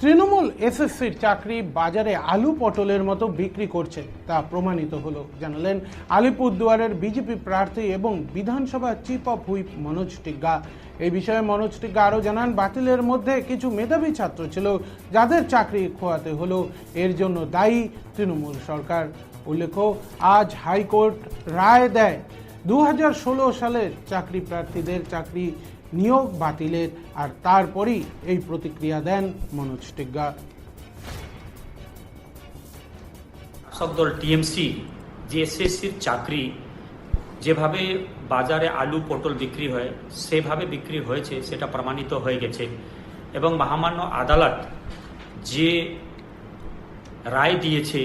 তৃণমূল এসএসসির চাকরি বাজারে আলু পটলের মতো বিক্রি করছে, তা প্রমাণিত হল। জানালেন, আলিপুরদুয়ারের বিজেপি প্রার্থী এবং বিধানসভা chief of whip Manoj Tigga. এই বিষয়ে মনোজ টিগ্গা আরও জানান, বাতিলের মধ্যে কিছু মেধাবী ছাত্র ছিল, যাদের চাকরি খোয়াতে হলো। এর জন্য দায়ী তৃণমূল সরকার। উল্লেখ আজ হাইকোর্ট রায় দেয় দু হাজার ষোলো সালের চাকরি প্রার্থীদের চাকরি নিয়োগ বাতিলের আর তারপরই এই প্রতিক্রিয়া দেন মনোজ টিগ্গা। শাসক দল টিএমসি যে এসএসসির চাকরি, যেভাবে বাজারে আলু, পটল বিক্রি হয়, সেভাবে বিক্রি হয়েছে, সেটা প্রমাণিত হয়ে গেছে। এবং মহামান্য আদালত যে রায় দিয়েছে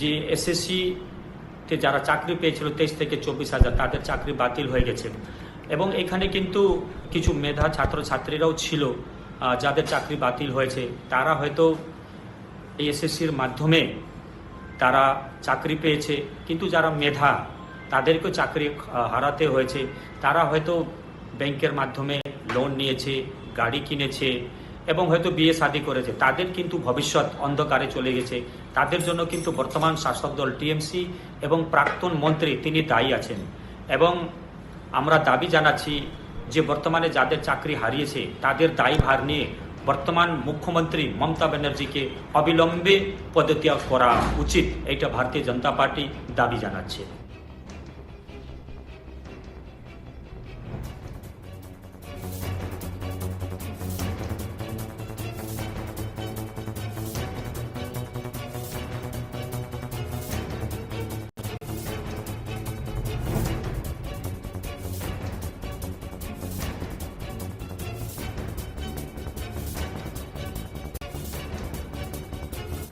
যে এসএসসিতে যারা চাকরি পেয়েছিল, তেইশ থেকে চব্বিশ হাজার, তাদের চাকরি বাতিল হয়ে গেছে। এবং এখানে কিন্তু কিছু মেধা ছাত্রছাত্রীরাও ছিল যাদের চাকরি বাতিল হয়েছে। তারা হয়তো এসএসসির মাধ্যমে তারা চাকরি পেয়েছে, কিন্তু যারা মেধা, তাদেরকেও চাকরি হারাতে হয়েছে। তারা হয়তো ব্যাংকের মাধ্যমে লোন নিয়েছে, গাড়ি কিনেছে এবং হয়তো বিয়ে শাদি করেছে। তাদের কিন্তু ভবিষ্যৎ অন্ধকারে চলে গেছে। তাদের জন্য কিন্তু বর্তমান শাসক দল টিএমসি এবং প্রাক্তন মন্ত্রী তিনি দায়ী আছেন। এবং আমরা দাবি জানাচ্ছি যে বর্তমানে যাদের চাকরি হারিয়েছে, তাদের দায়ী ভার নিয়ে বর্তমান মুখ্যমন্ত্রী মমতা ব্যানার্জিকে অবিলম্বে পদত্যাগ করা উচিত এটা ভারতীয় জনতা পার্টি দাবি জানাচ্ছে।